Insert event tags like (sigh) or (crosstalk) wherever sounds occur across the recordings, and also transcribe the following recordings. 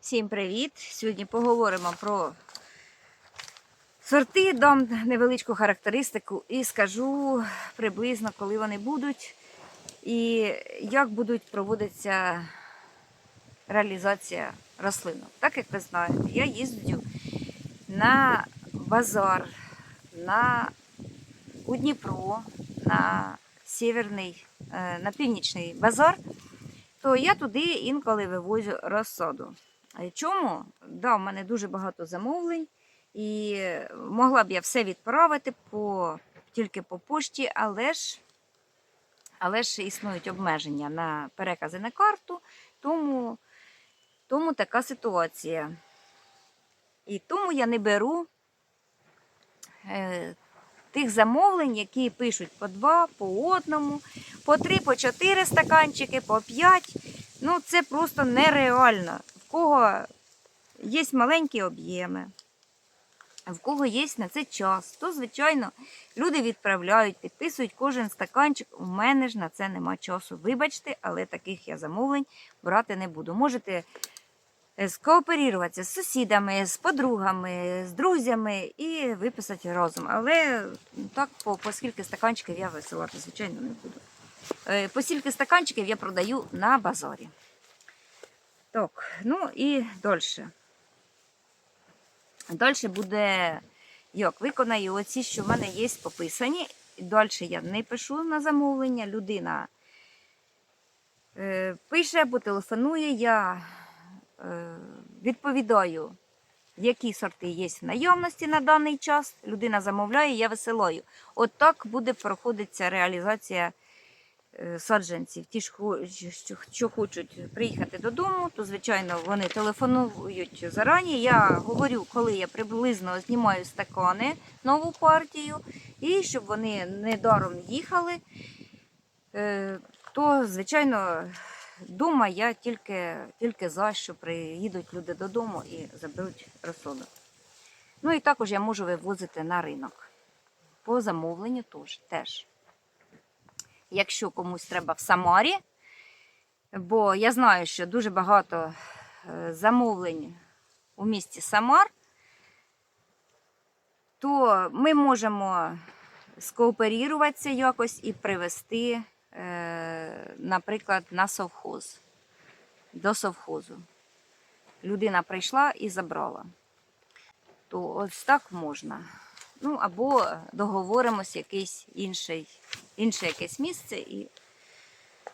Всім привіт! Сьогодні поговоримо про сорти, дам невеличку характеристику і скажу приблизно, коли вони будуть і як будуть проводитися реалізація рослинок. Так як ви знаєте, я їздю на базар, на у Дніпро, на северний, е, на північний базар, то я туди інколи вивозю розсаду. Чому? Да, в мене дуже багато замовлень, і могла б я все відправити по, тільки по пошті, але ж, але ж існують обмеження на перекази на карту, тому, тому така ситуація. І тому я не беру е, тих замовлень, які пишуть по два, по одному, по три, по чотири стаканчики, по п'ять. Ну, це просто нереально. В кого є маленькі об'єми, в кого є на це час, то, звичайно, люди відправляють, підписують кожен стаканчик. У мене ж на це нема часу. Вибачте, але таких я замовлень брати не буду. Можете е, скооперуватися з сусідами, з подругами, з друзями і виписати разом. Але так, по, по скільки стаканчиків я висилати, звичайно, не буду. Е, По стаканчиків я продаю на базарі. Так, ну і далі. Далі буде, як виконаю оці, що в мене є пописані. Далі я не пишу на замовлення. Людина е, пише або телефонує, я е, відповідаю, які сорти є в наявності на даний час. Людина замовляє, я висилаю. От буде проходитися реалізація саджанців. Ті, що- хочуть приїхати додому, то звичайно вони телефонують зарані. Я говорю, коли я приблизно знімаю стакани, нову партію, і щоб вони недаром їхали, е, то звичайно. Дома я тільки, тільки за, що приїдуть люди додому і заберуть розсуду. Ну і також я можу вивозити на ринок. По замовленню теж. Якщо комусь треба в Самарі, бо я знаю, що дуже багато е, замовлень у місті Самар, то ми можемо скооперуватися якось і привезти, е, наприклад, на совхоз, до совхозу. Людина прийшла і забрала. То ось так можна. Ну, або договоримось якийсь інший, інше якесь місце. І,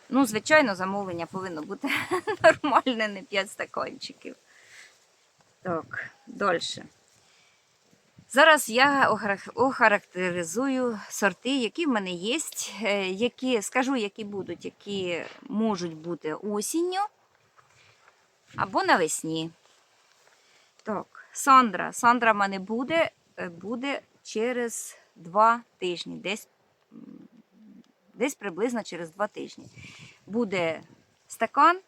ну, звичайно, замовлення повинно бути (laughs) нормальне, не 5 стаканчиків. Так, далі. Зараз я охарактеризую сорти, які в мене є, е, які, скажу, які будуть, які можуть бути осінню або навесні. Так, Сандра. Сандра в мене буде, е, буде через два тижні, десь, десь приблизно через два тижні. Буде стакан,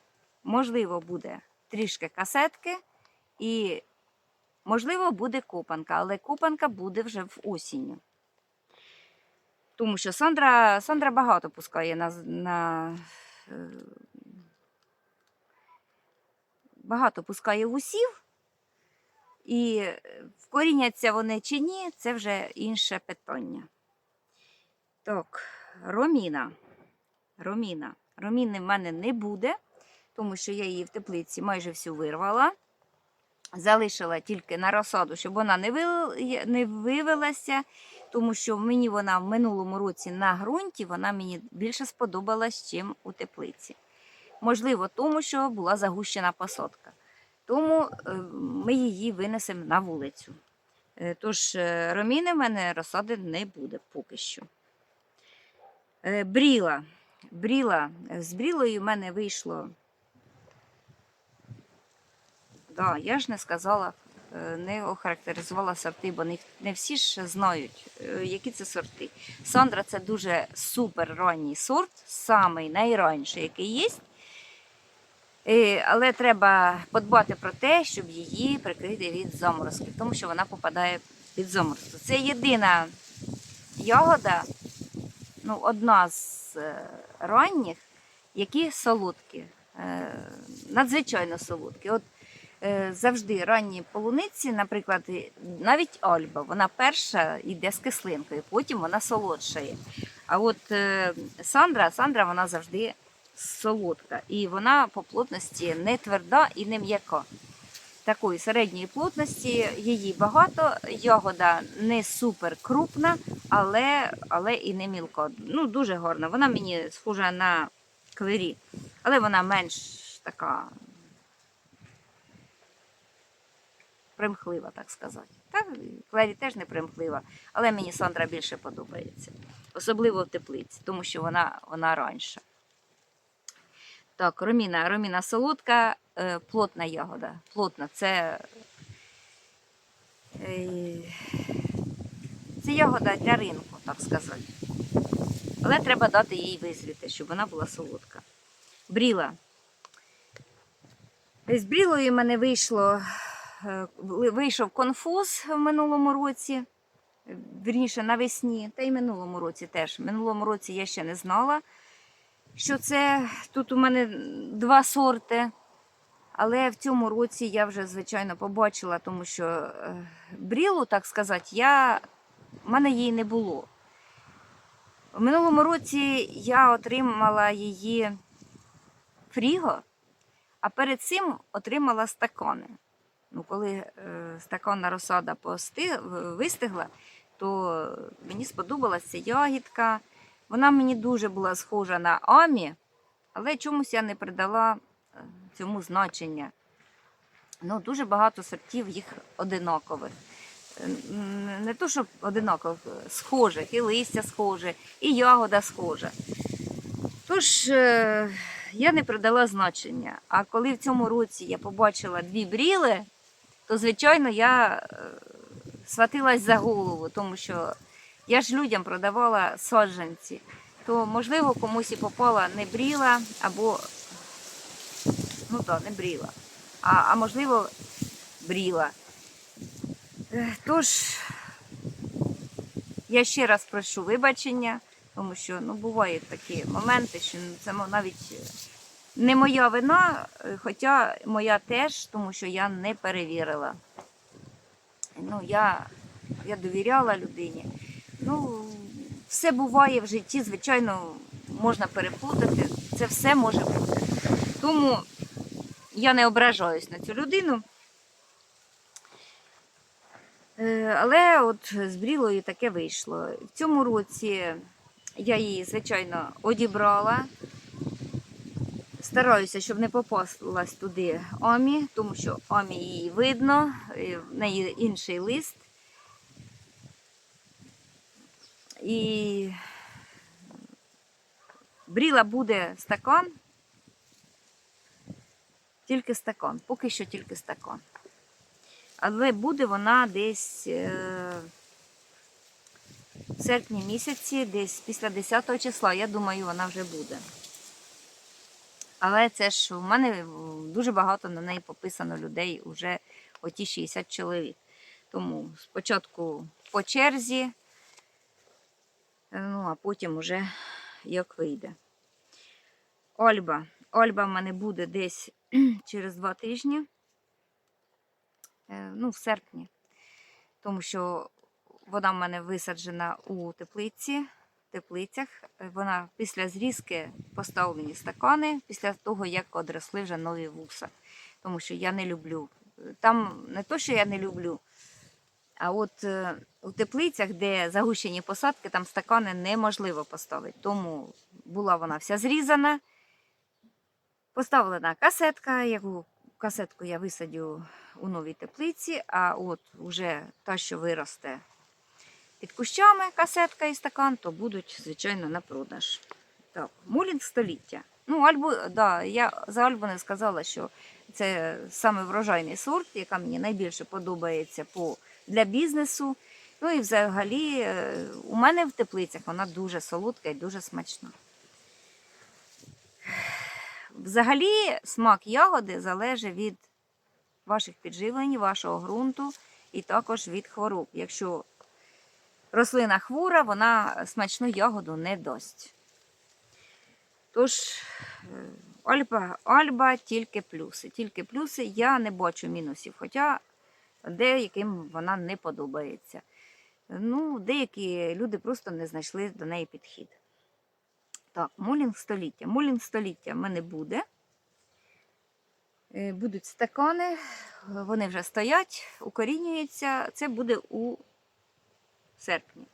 можливо, буде трішки касетки і, можливо, буде копанка, але копанка буде вже в осінню. Тому що Сандра, Сандра багато пускає на, на е, багато пускає вусів. І е, вкоріняться вони чи ні, це вже інше питання. Так, роміна. Роміна. Роміни в мене не буде, тому що я її в теплиці майже всю вирвала. Залишила тільки на розсаду, щоб вона не, вивелася, тому що мені вона в минулому році на ґрунті вона мені більше сподобалась, ніж у теплиці. Можливо, тому що була загущена посадка. Тому е, ми її винесемо на вулицю. Е, Тож е, роміни в мене розсади не буде поки що. Бріла. Бріла. З брілою в мене вийшло. Да, я ж не сказала, не охарактеризувала сорти, бо не, всі ж знають, які це сорти. Сандра це дуже супер ранній сорт, самий найранший, який є. Е, Але треба подбати про те, щоб її прикрити від заморозків, тому що вона попадає під заморозки. Це єдина ягода, ну, одна з е, ранніх, які солодкі, е, надзвичайно солодкі. От завжди ранні полуниці, наприклад, навіть Альба, вона перша йде з кислинкою, потім вона солодшає. А от Сандра, Сандра вона завжди солодка. І вона по плотності не тверда і не м'яка. Такої середньої плотності її багато. Ягода не супер крупна, але, але і не мілка. Ну, дуже гарна. Вона мені схожа на клері, але вона менш така примхлива, так сказати. Так, клері теж не примхлива, але мені Сандра більше подобається. Особливо в теплиці, тому що вона, вона раніша. Так, роміна. Роміна солодка, е, плотна ягода. Плотна. Це, е, це ягода для ринку, так сказати. Але треба дати їй визріти, щоб вона була солодка. Бріла. З брілою в мене вийшло, е, вийшов конфуз в минулому році. Вірніше навесні, та й минулому році теж. В минулому році я ще не знала, що це тут у мене два сорти. Але в цьому році я вже, звичайно, побачила, тому що е, брілу, так сказати, я... в мене її не було. В минулому році я отримала її фріго, а перед цим отримала стакани. Ну, коли е, стаканна розсада вистигла, то мені сподобалася ягідка. Вона мені дуже була схожа на Амі, але чомусь я не придала е, цьому значення. Ну, дуже багато сортів їх одинакових. Е, Не то, щоб одинакових, е, схожих, і листя схоже, і ягода схожа. Тож я не придала значення. А коли в цьому році я побачила дві бріли, то, звичайно, я схватилась за голову, тому що я ж людям продавала саджанці. То, можливо, комусь і попала не бріла або ну так, не бріла. А, а можливо, бріла. Е, Тож, я ще раз прошу вибачення, тому що ну, бувають такі моменти, що це навіть е, не моя вина, е, хоча моя теж, тому що я не перевірила. Ну, я, я довіряла людині. Ну, все буває в житті, звичайно, можна переплутати. Це все може бути. Тому я не ображаюсь на цю людину. Е, Але от з брілою таке вийшло. В цьому році я її, звичайно, одібрала. Стараюся, щоб не попалась туди Амі, тому що Амі її видно, в неї інший лист. І бріла буде стакан, тільки стакан, поки що тільки стакан. Але буде вона десь е, в серпні місяці, десь після 10 числа, я думаю, вона вже буде. Але це ж в мене дуже багато на неї пописано людей, уже оті 60 чоловік. Тому спочатку по черзі, ну а потім уже як вийде. Ольба. Ольба в мене буде десь (clears throat) через два тижні, е, ну, в серпні, тому що вона в мене висаджена у теплиці, в теплицях. Вона після зрізки поставлені стакани, після того, як одросли вже нові вуса. Тому що я не люблю. Там не то, що я не люблю, а от е, у теплицях, де загущені посадки, там стакани неможливо поставити. Тому була вона вся зрізана. Поставлена касетка, яку касетку я висадю у новій теплиці, а от уже та, що виросте під кущами, касетка і стакан, то будуть, звичайно, на продаж. Так, мулінг століття. Ну, альбу, да, я за альбу не сказала, що це саме врожайний сорт, яка мені найбільше подобається по, для бізнесу. Ну і взагалі е, у мене в теплицях вона дуже солодка і дуже смачна. Взагалі, смак ягоди залежить від ваших підживлень, вашого ґрунту і також від хвороб. Якщо рослина хвора, вона смачну ягоду не дасть. Тож, е, Альба, Альба тільки плюси. Тільки плюси. Я не бачу мінусів, хоча деяким вона не подобається. Ну, деякі люди просто не знайшли до неї підхід. Так, мулінг століття. Мулінг століття в мене буде. Е, Будуть стакани, вони вже стоять, укорінюються. Це буде у серпні.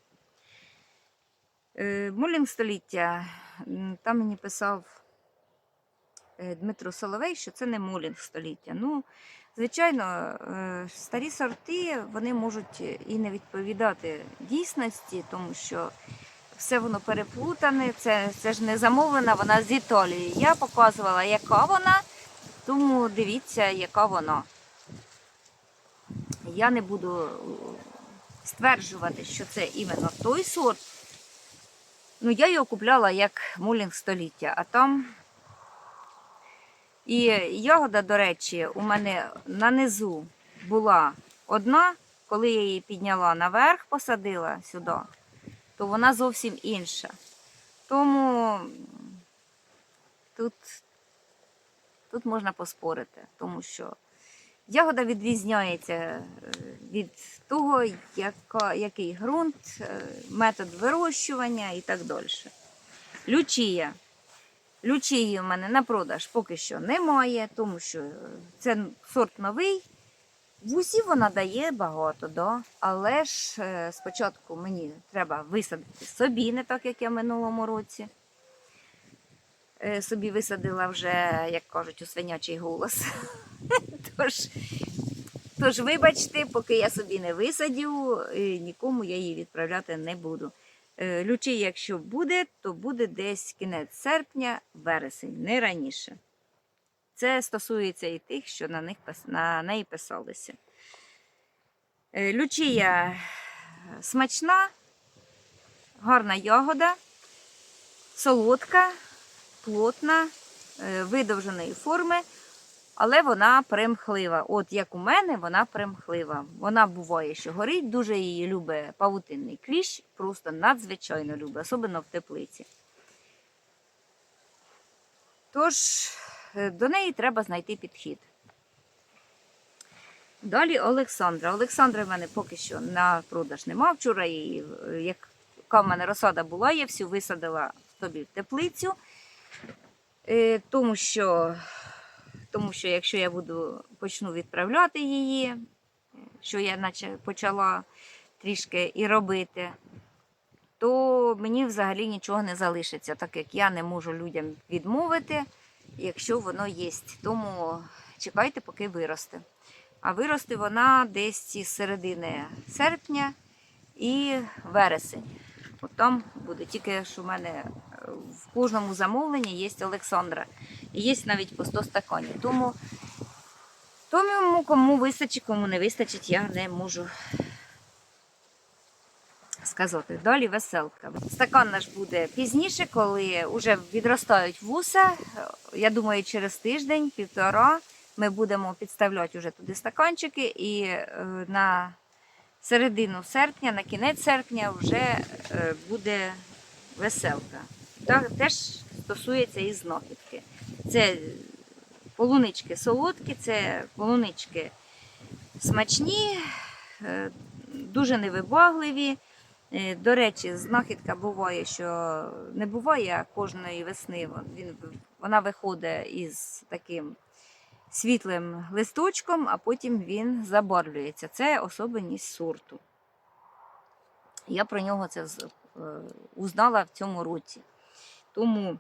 Е, Мулінг століття. Там мені писав е, Дмитро Соловей, що це не мулінг століття. Ну, звичайно, е, старі сорти вони можуть і не відповідати дійсності, тому що все воно переплутане, це, це ж не замовлена, вона з Італії. Я показувала, яка вона, тому дивіться, яка вона. Я не буду стверджувати, що це іменно той сорт. Ну, я його купляла як мулінг століття, а там. І ягода, до речі, у мене на низу була одна, коли я її підняла наверх, посадила сюди, то вона зовсім інша. Тому тут, тут можна поспорити, тому що ягода відрізняється е, від того, яка, який ґрунт, е, метод вирощування і так далі. Лючія. Лючії в мене на продаж поки що немає, тому що е, це сорт новий. В усі вона дає багато, да? але ж е, спочатку мені треба висадити собі, не так як я в минулому році. Е, Собі висадила вже, як кажуть, у свинячий голос. (laughs) Тож, тож, вибачте, поки я собі не висадю, нікому я її відправляти не буду. Е, Лючий, якщо буде, то буде десь кінець серпня, вересень, не раніше. Це стосується і тих, що на, них, на неї писалися. Е, Лючія смачна, гарна ягода, солодка, плотна, е, видовженої форми, але вона примхлива. От як у мене, вона примхлива. Вона буває, що горить, дуже її любить павутинний кліщ, просто надзвичайно любить, особливо в теплиці. Тож е, до неї треба знайти підхід. Далі Олександра. Олександра в мене поки що на продаж нема. Вчора її, е, яка в мене розсада була, я всю висадила собі в теплицю, Е, тому що, тому що якщо я буду почну відправляти її, що я наче почала трішки і робити, то мені взагалі нічого не залишиться, так як я не можу людям відмовити, якщо воно є. Тому чекайте, поки виросте. А виросте вона десь із середини серпня і вересень. От там буде тільки, що в мене е, в кожному замовленні є Олександра. І є навіть по 100 стаканів. Тому тому кому вистачить, кому не вистачить, я не можу сказати. Далі веселка. Стакан наш буде пізніше, коли вже відростають вуса. Я думаю, через тиждень, півтора ми будемо підставляти вже туди стаканчики і е, на середину серпня, на кінець серпня вже е, буде веселка. Так, теж стосується і знахідки. Це полунички солодкі, це полунички смачні, е, дуже невибагливі. Е, До речі, знахідка буває, що не буває кожної весни. Він, вона виходить із таким світлим листочком, а потім він забарвлюється. Це особливість сорту. Я про нього це е, узнала в цьому році. Тому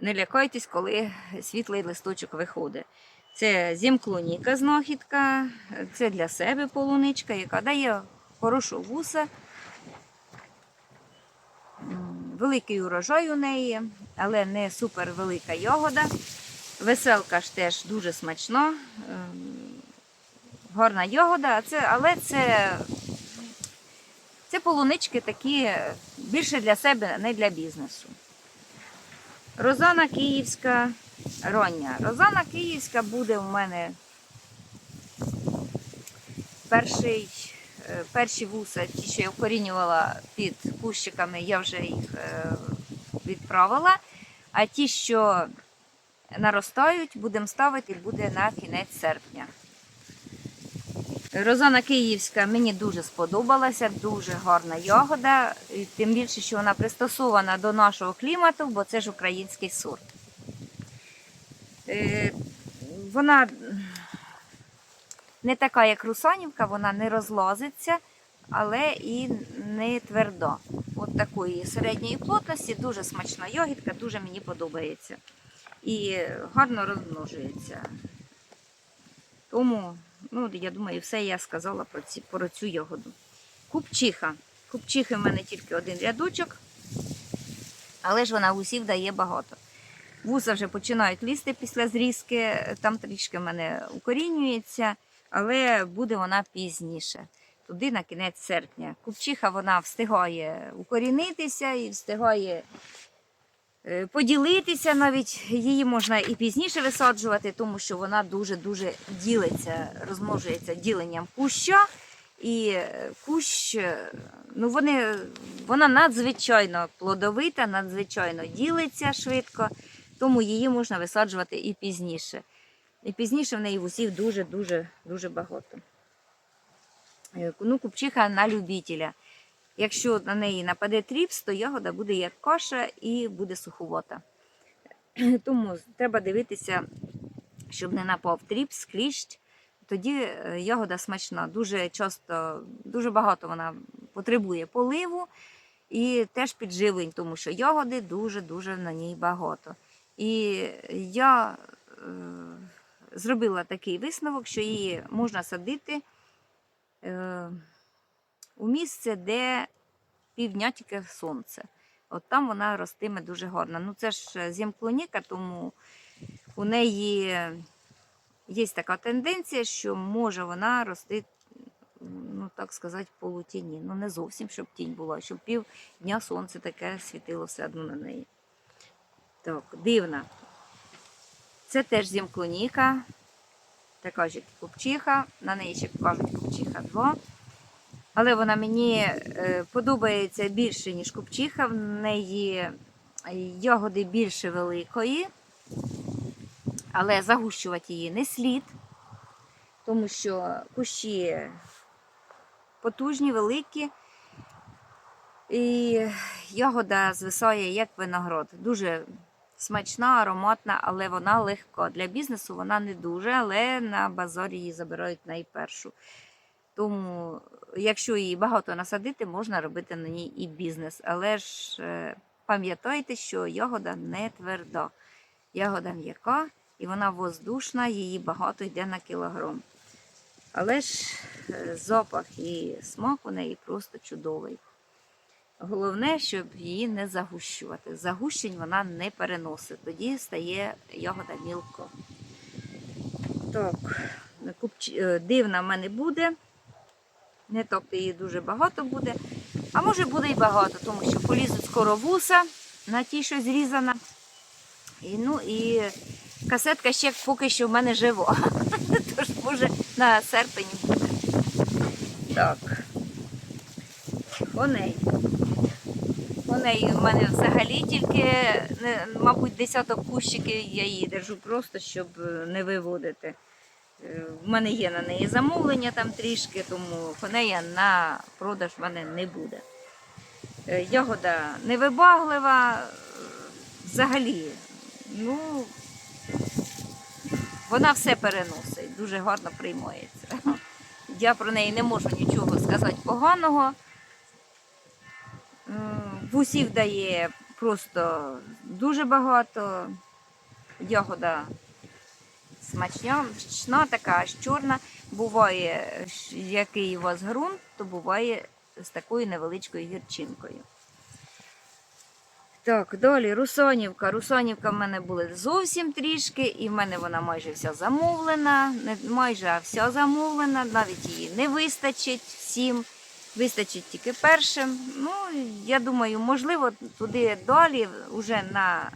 не лякайтесь, коли світлий листочок виходить. Це зімклоніка знахідка, це для себе полуничка, яка дає хорошу вуса. Великий урожай у неї, але не супер велика ягода. Веселка ж теж дуже смачна. ем, Гарна ягода, але це, це полунички такі більше для себе, не для бізнесу. Розана Київська роння. Розана Київська буде у мене перший, е, перші вуса, ті, що я вкорінювала під кущиками, я вже їх е, відправила. А ті, що наростають, будемо ставити буде на кінець серпня. Розана Київська мені дуже сподобалася, дуже гарна ягода. і Тим більше, що вона пристосована до нашого клімату, бо це ж український сорт. Е, Вона не така, як Русанівка, вона не розлазиться, але і не тверда. От такої середньої плотності, дуже смачна ягідка, дуже мені подобається. І гарно розмножується. Тому, ну, я думаю, все я сказала про, ці, про цю ягоду. Купчиха. Купчихи в мене тільки один рядочок, але ж вона вусів дає багато. Вуса вже починають лізти після зрізки, там трішки в мене укорінюється, але буде вона пізніше. Туди на кінець серпня. Купчиха вона встигає укорінитися і встигає поділитися. Навіть її можна і пізніше висаджувати, тому що вона дуже-дуже ділиться, розмножується діленням куща. І е, кущ, е, ну вони, вона надзвичайно плодовита, надзвичайно ділиться швидко, тому її можна висаджувати і пізніше. І пізніше в неї вусів дуже-дуже дуже багато. Е, Ну, купчиха на любителя. Якщо на неї нападе тріпс, то ягода буде як каша і буде суховата. (clears throat) Тому треба дивитися, щоб не напав тріпс, кліщ. Тоді е, ягода смачна. Дуже часто, дуже багато вона потребує поливу і теж підживлень, тому що ягоди дуже-дуже на ній багато. І я е, зробила такий висновок, що її можна садити е, у місце, де півдня сонце. От там вона ростиме дуже гарно. Ну це ж зімклоніка, тому у неї є така тенденція, що може вона рости, ну так сказати, в полутіні. Ну не зовсім, щоб тінь була, щоб пів дня сонце таке світило все одно на неї. Так, дивна. Це теж зімклоніка, така ж як купчиха, на неї ще кажуть купчиха 2. Але вона мені е, подобається більше, ніж купчиха. В неї ягоди більше великої, але загущувати її не слід, тому що кущі потужні, великі. І ягода звисає як виноград. Дуже смачна, ароматна, але вона легка. Для бізнесу вона не дуже, але на базарі її забирають найпершу. Тому, якщо її багато насадити, можна робити на ній і бізнес. Але ж е, пам'ятайте, що ягода не тверда. Ягода м'яка і вона воздушна, її багато йде на кілограм. Але ж е, запах і смак у неї просто чудовий. Головне, щоб її не загущувати. Загущень вона не переносить. Тоді стає ягода мілко. Так, е, дивна в мене буде. Не тобто її дуже багато буде. А може буде і багато, тому що полізуть скоро вуса на ті, що зрізана. І, ну, і касетка ще поки що в мене жива. (laughs) Тож, може, на серпень буде. Так. Коней. Коней у мене взагалі тільки, мабуть, десяток кущиків я її держу просто, щоб е, не виводити. Е, В мене є на неї замовлення там трішки, тому конея на продаж в мене не буде. Е, Ягода невибаглива, е, взагалі, ну, вона все переносить, дуже гарно приймається. (laughs) Я про неї не можу нічого сказати поганого. Вусів дає просто дуже багато. Ягода смачна, така аж чорна. Буває, який у вас ґрунт, то буває з такою невеличкою гірчинкою. Так, далі Русонівка. Русонівка в мене були зовсім трішки, і в мене вона майже вся замовлена. Не майже, вся замовлена. Навіть її не вистачить всім. Вистачить тільки першим. Ну, я думаю, можливо, туди далі, вже на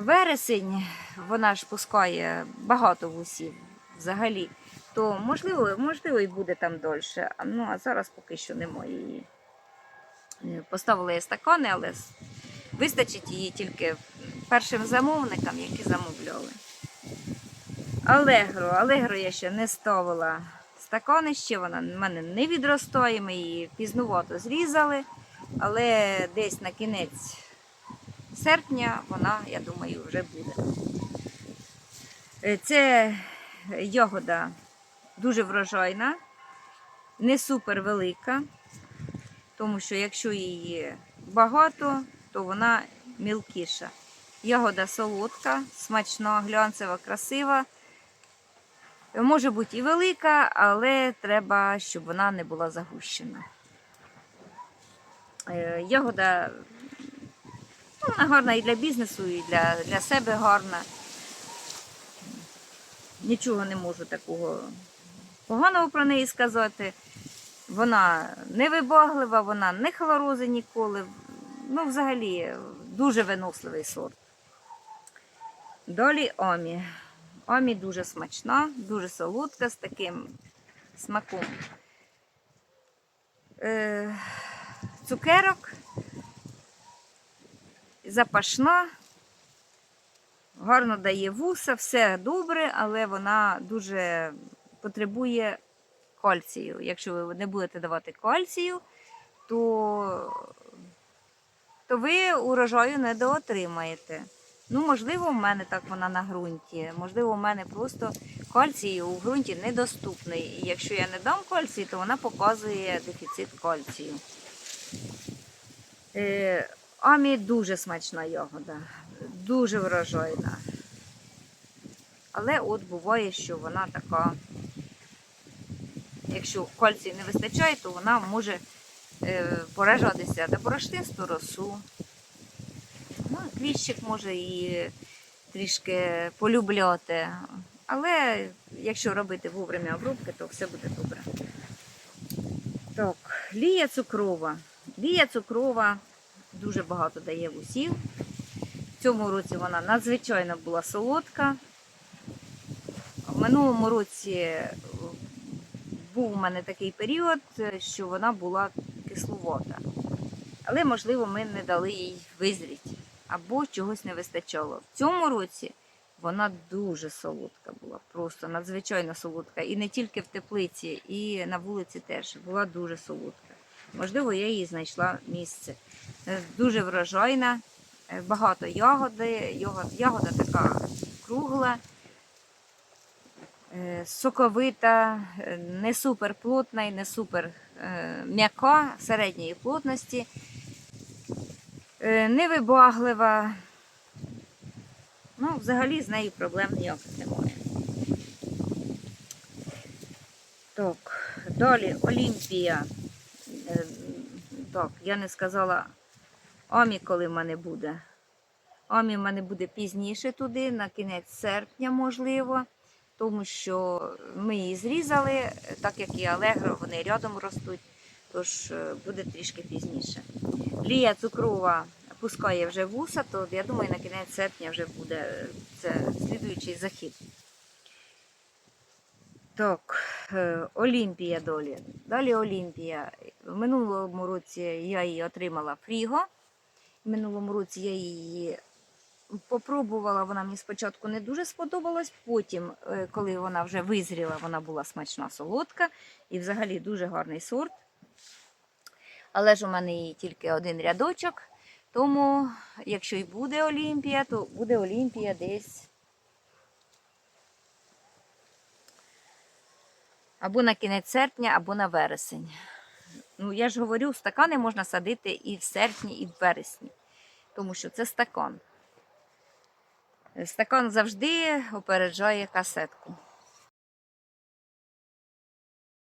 вересень, вона ж пускає багато вусів взагалі. То можливо, можливо, і буде там дольше. Ну, а зараз поки що немає її. Е, Поставила я стакани, але Вистачить її тільки першим замовникам, які замовляли. Алегро. Алегро я ще не ставила стакани ще, вона в мене не відростає, ми її пізнувато зрізали, але десь на кінець серпня вона, я думаю, вже буде. Е, Це ягода дуже врожайна, не супер велика, тому що якщо її багато, то вона мілкіша. Ягода солодка, смачна, глянцева, красива. Може бути і велика, але треба, щоб вона не була загущена. Е, Ягода вона гарна і для бізнесу, і для, для себе гарна. Нічого не можу такого поганого про неї сказати. Вона не вибаглива, вона не хлорози ніколи. Ну, взагалі, дуже виносливий сорт. Далі Омі. Омі дуже смачна, дуже солодка з таким смаком. Е, цукерок, запашна, гарно дає вуса, все добре, але вона дуже потребує кальцію. Якщо ви не будете давати кальцію, то, то ви урожаю не доотримаєте. Ну, можливо, в мене так вона на ґрунті. Можливо, в мене просто кальцій у ґрунті недоступний. І якщо я не дам кальцій, то вона показує дефіцит кальцію. Е, Амі дуже смачна ягода, дуже врожайна. Але от буває, що вона така, якщо кальцію не вистачає, то вона може е, поражатися та порошнисту росу. Ну, кліщик може і трішки полюбляти. Але якщо робити вовремя обробки, то все буде добре. Так, лія цукрова. Лія цукрова дуже багато дає вусів. В цьому році вона надзвичайно була солодка. В минулому році був у мене такий період, що вона була кисловата. Але, можливо, ми не дали їй визріти або чогось не вистачало. В цьому році вона дуже солодка була, просто надзвичайно солодка. І не тільки в теплиці, і на вулиці теж була дуже солодка. Можливо, я їй знайшла місце. Е, Дуже врожайна, е, багато ягоди. Ягода, така кругла, е, соковита, не супер плотна і не супер м'яка середньої плотності. Невибаглива. Ну, взагалі з нею проблем ніяких немає. Так, далі Олімпія. Так, я не сказала Амі, коли в мене буде. Амі в мене буде пізніше туди, на кінець серпня, можливо, тому що ми її зрізали, так як і Алегро, вони рядом ростуть, тож е, буде трішки пізніше. Лія цукрова пускає вже вуса, то я думаю, на кінець серпня вже буде е, це слідуючий захід. Так, е, Олімпія долі. Далі Олімпія. В минулому році я її отримала фріго. Минулому році я її попробувала, вона мені спочатку не дуже сподобалась. Потім, е, коли вона вже визріла, вона була смачна солодка і взагалі дуже гарний сорт. Але ж у мене її тільки один рядочок. Тому, якщо і буде Олімпія, то буде Олімпія десь або на кінець серпня, або на вересень. Ну, я ж говорю, стакани можна садити і в серпні, і в вересні, тому що це стакан. Стакан завжди опереджає касетку.